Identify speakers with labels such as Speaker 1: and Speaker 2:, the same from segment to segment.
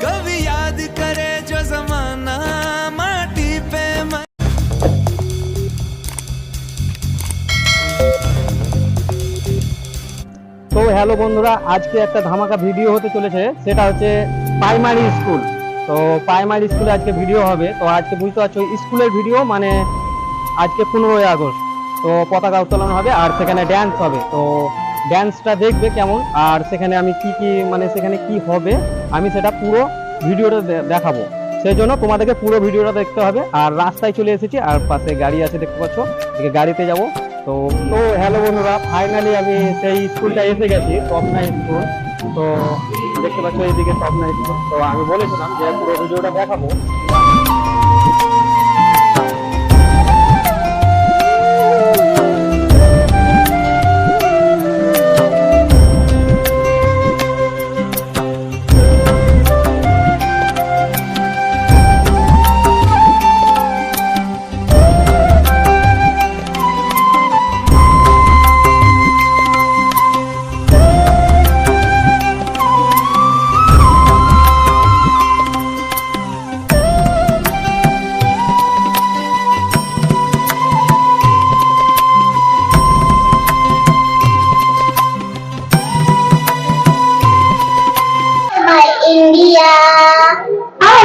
Speaker 1: कभी याद करे जो जमाना माटी पे मैं
Speaker 2: তো হ্যালো বন্ধুরা আজকে একটা ধামাকা ভিডিও হতে চলেছে সেটা হচ্ছে প্রাইমারি স্কুল তো প্রাইমারি স্কুলে আজকে ভিডিও হবে তো আজকে বুঝতে পারছো স্কুলের ভিডিও মানে আজকে পনেরোই আগস্ট তো পতাকা উত্তোলন হবে আর সেখানে ড্যান্স হবে। তো ড্যান্সটা দেখবে কেমন, আর সেখানে আমি কি কি মানে সেখানে কি হবে, আমি সেটা পুরো ভিডিওটা দেখাবো। সেই জন্য তোমাদেরকে পুরো ভিডিওটা দেখতে হবে। আর রাস্তায় চলে এসেছি, আর পাশে গাড়ি আছে দেখতে পাচ্ছ, এদিকে গাড়িতে যাব। তো তো হ্যালো বন্ধুরা ফাইনালি আমি সেই স্কুলটা এসে গেছি টপনা স্কুল তো দেখতে পাচ্ছ, এইদিকে টপনা স্কুল তো আমি বলেছিলাম যে পুরো ভিডিওটা দেখাবো।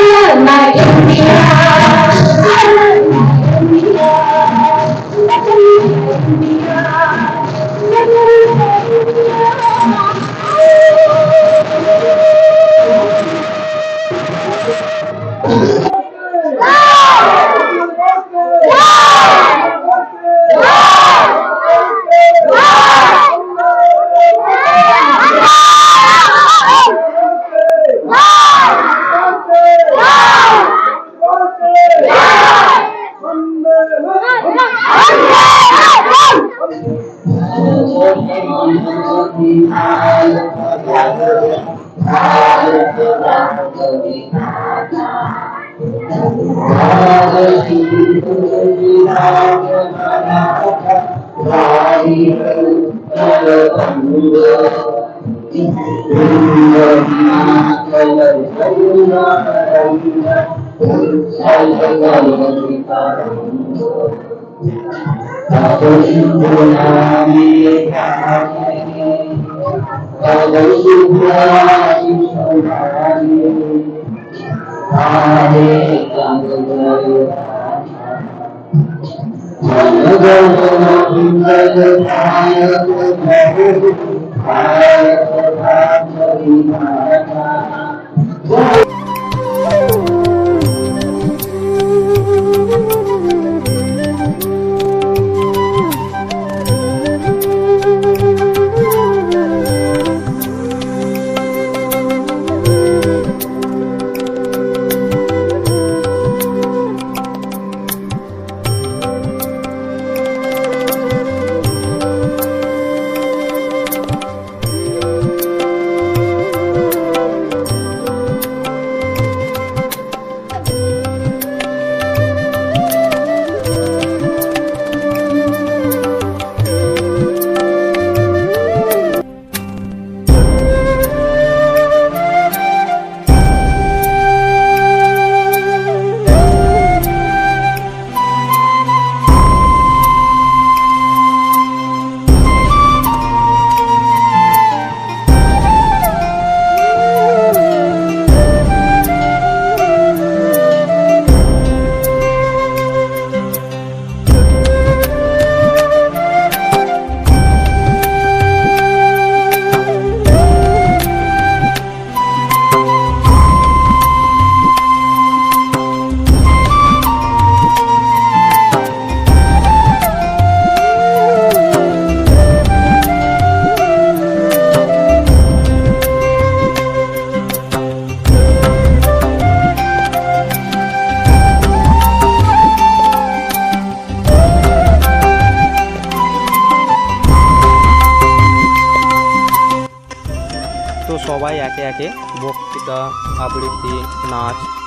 Speaker 3: fire! Amen. তো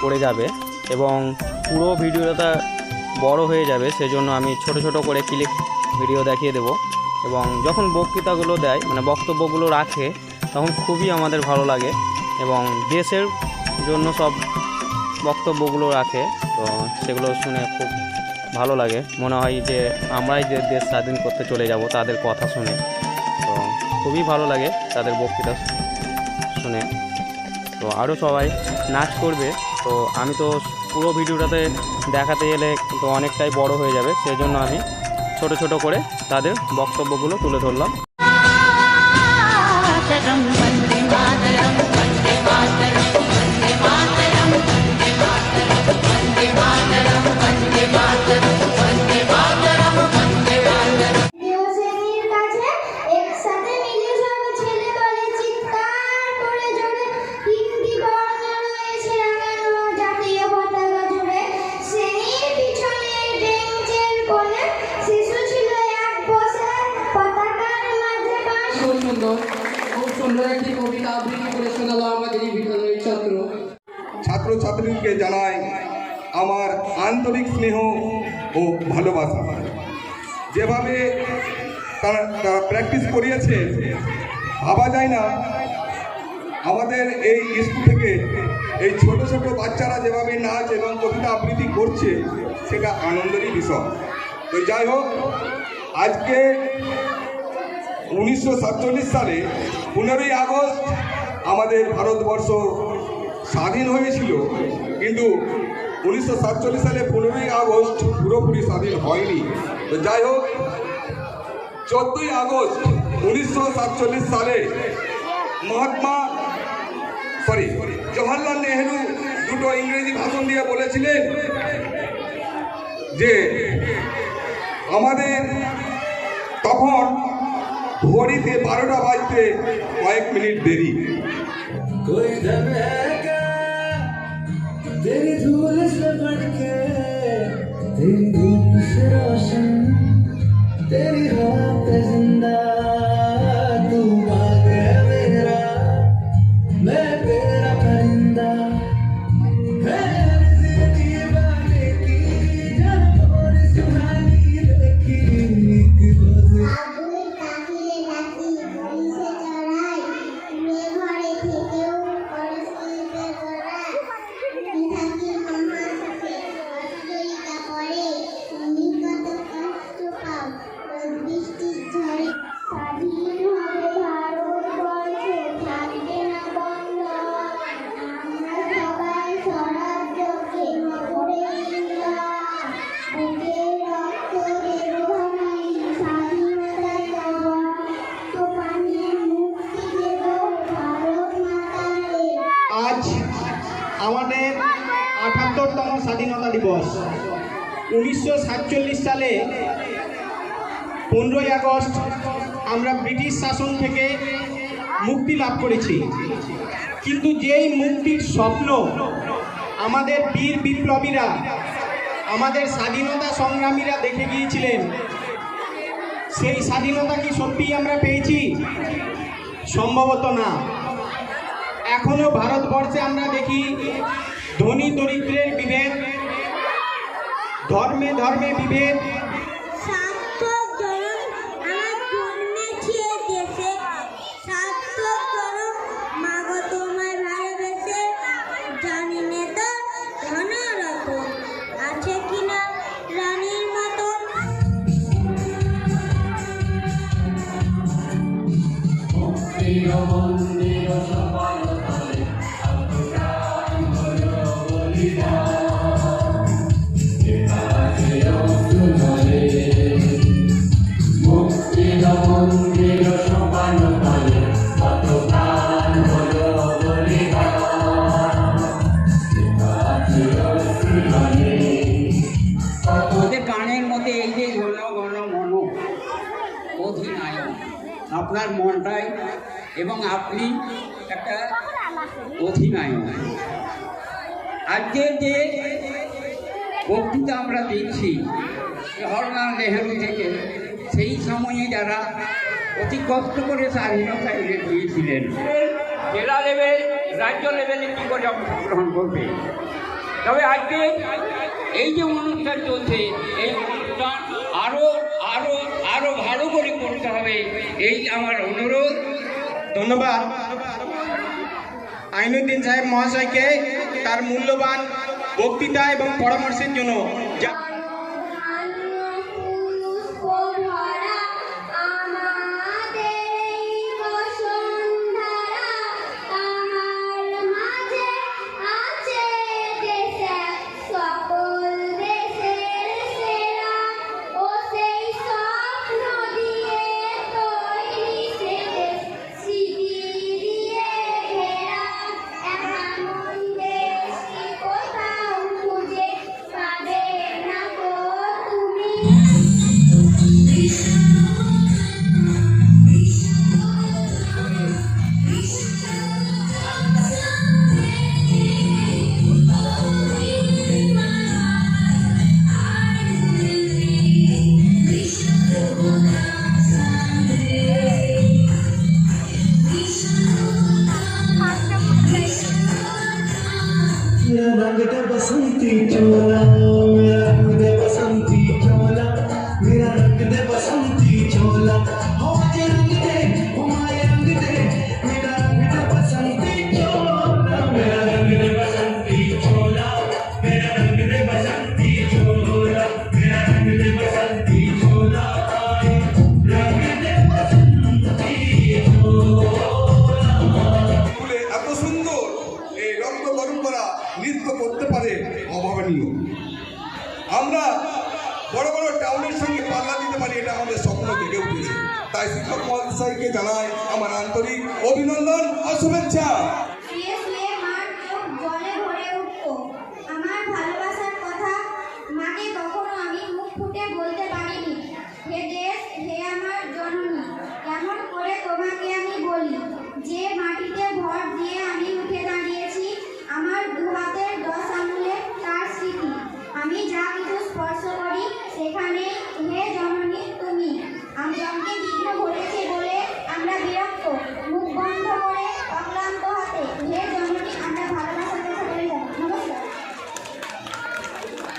Speaker 3: করে যাবে এবং পুরো ভিডিওটা
Speaker 2: বড় হয়ে যাবে, সেজন্য আমি ছোট ছোট করে ক্লিক ভিডিও দেখিয়ে দেব। এবং যখন বক্তৃতাগুলো দেয় মানে বক্তব্যগুলো রাখে, তখন খুবই আমাদের ভালো লাগে। এবং দেশের জন্য সব বক্তব্যগুলো রাখে, তো সেগুলো শুনে খুব ভালো লাগে। মনে হয় যে আমরাই যে দেশ স্বাধীন করতে চলে যাব, তাদের কথা শুনে। তো খুবই ভালো লাগে তাদের বক্তৃতা শুনে। তো আরও সবাই নাচ করবে। তো আমি তো পুরো ভিডিওটাতে দেখাতে গেলে তো অনেকটাই বড় হয়ে যাবে সেই জন্য আমি ছোট ছোট করে তাদের বক্তব্যগুলো তুলে ধরলাম।
Speaker 4: জানাই আমার আন্তরিক স্নেহ ও ভালোবাসা। যেভাবে তারা তারা প্র্যাকটিস করিয়েছে, ভাবা যায় না। আমাদের এই স্কুল থেকে এই ছোট ছোট বাচ্চারা যেভাবে নাচ এবং কবিতা আবৃত্তি করছে, সেটা আনন্দেরই বিষয়। তো যাই হোক, আজকে উনিশশো সাতচল্লিশ সালে পনেরোই আগস্ট আমাদের ভারতবর্ষ স্বাধীন হয়েছিল। কিন্তু উনিশশো সাতচল্লিশ সালে পনেরোই আগস্ট পুরোপুরি স্বাধীন হয়নি। তো যাই হোক, চোদ্দই আগস্ট উনিশশো সাতচল্লিশ সালে মহাত্মা সরি জওয়াহরলাল নেহরু দুটো ইংরেজি ভাষণ দিয়ে বলেছিলেন যে, আমাদের তখন ঘড়িতে বারোটা বাজতে কয়েক মিনিট দেরি।
Speaker 5: तेरी धूल से बढ़के तेरी धूप से रोशन तेरी हवा
Speaker 6: আটাত্তরতম স্বাধীনতা দিবস। উনিশশো সাতচল্লিশ সালে পনেরোই আগস্ট আমরা ব্রিটিশ শাসন থেকে মুক্তি লাভ করেছি। কিন্তু যেই মুক্তির স্বপ্ন আমাদের বীর বিপ্লবীরা, আমাদের স্বাধীনতা সংগ্রামীরা দেখে গিয়েছিলেন, সেই স্বাধীনতা কি সত্যিই আমরা পেয়েছি? সম্ভবত না। এখনও ভারতবর্ষে আমরা দেখি ধনী দরিদ্রের বিভেদ ধর্মে ধর্মে বিভেদ
Speaker 7: আপনার মনটাই এবং আপনি একটা অধিনায়ক। আজকে যে বক্তৃতা আমরা দিচ্ছি জওহরলাল নেহরু থেকে, সেই সময়ে যারা অতি কষ্ট করে স্বাধীনতা এনে দিয়েছিলেন, জেলা লেভেল, রাজ্য লেভেলে কী করে অংশগ্রহণ করবে? তবে আজকে এই যে অনুষ্ঠান চলছে, এই অনুষ্ঠান আরও আরও আরও ভালো করে করতে হবে। এই আমার অনুরোধ।
Speaker 6: ধন্যবাদ। আইনুদ্দিন সাহেব মহাশয়কে তার মূল্যবান বক্তৃতা এবং পরামর্শের জন্য। যা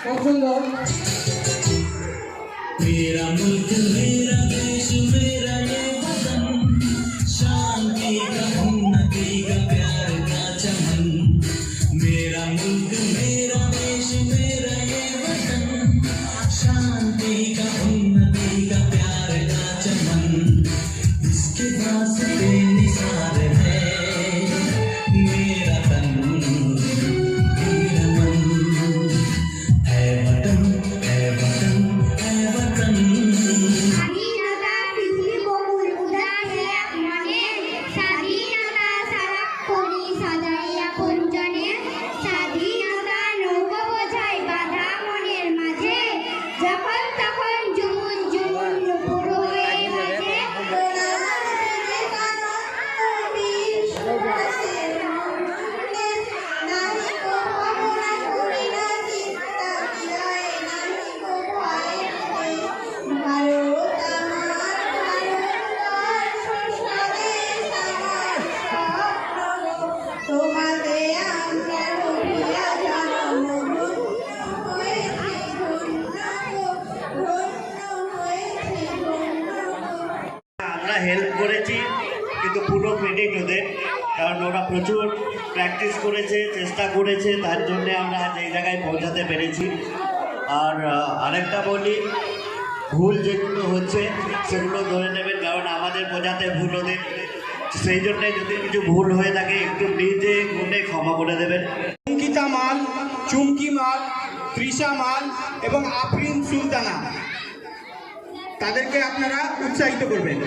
Speaker 8: পছন্দ করেছে তার জন্যে আমরা আজ এই জায়গায় পৌঁছাতে পেরেছি। আর আরেকটা বলি, ভুল যেগুলো হচ্ছে, সেগুলো ধরে নেবেন, কারণ আমাদের বোঝাতে ভুল ওদের। সেই জন্যে যদি কিছু ভুল হয়ে থাকে, একটু নিজে গুণে ক্ষমা করে দেবেন।
Speaker 6: অঙ্কিতা মাল, চুমকি মাল, তৃষা মাল এবং আফরিন সুলতানা। তাদেরকে আপনারা উৎসাহিত করবেন।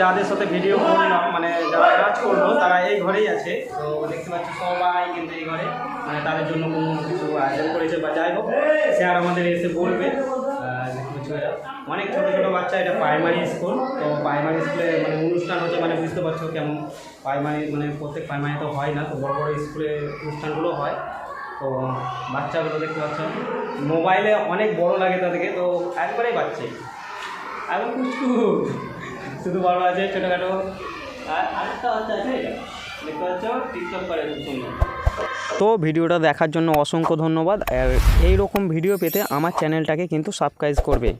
Speaker 2: যাদের সাথে ভিডিও করলাম মানে যারা কাজ করল, তারা এই ঘরেই আছে। তো দেখতে পাচ্ছি সবাই কিন্তু এই ঘরে। মানে তাদের জন্য কোনো কিছু আয়োজন করেছে বা যাই হোক, সে আর আমাদের এসে বলবে। দেখতে অনেক ছোটো ছোটো বাচ্চা এটা প্রাইমারি স্কুল তো প্রাইমারি স্কুলে মানে অনুষ্ঠান হচ্ছে মানে বুঝতে পারছ কেমন প্রাইমারি মানে প্রত্যেক প্রাইমারি তো হয় না, তো বড় বড় স্কুলে অনুষ্ঠানগুলো হয়। তো বাচ্চাগুলো দেখতে পাচ্ছ মোবাইলে অনেক বড় লাগে তাদেরকে, তো একবারেই বাচ্চাই এখন কুচকু শুধু বড় আছে, ছোটোখাটো। আর আরেকটা বাচ্চা আছে, দেখতে পাচ্ছ টিকটক করে খুব সুন্দর তো ভিডিওটা দেখার জন্য অসংখ্য ধন্যবাদ। আর এই রকম ভিডিও পেতে আমার চ্যানেলটাকে কিন্তু সাবস্ক্রাইব করবে।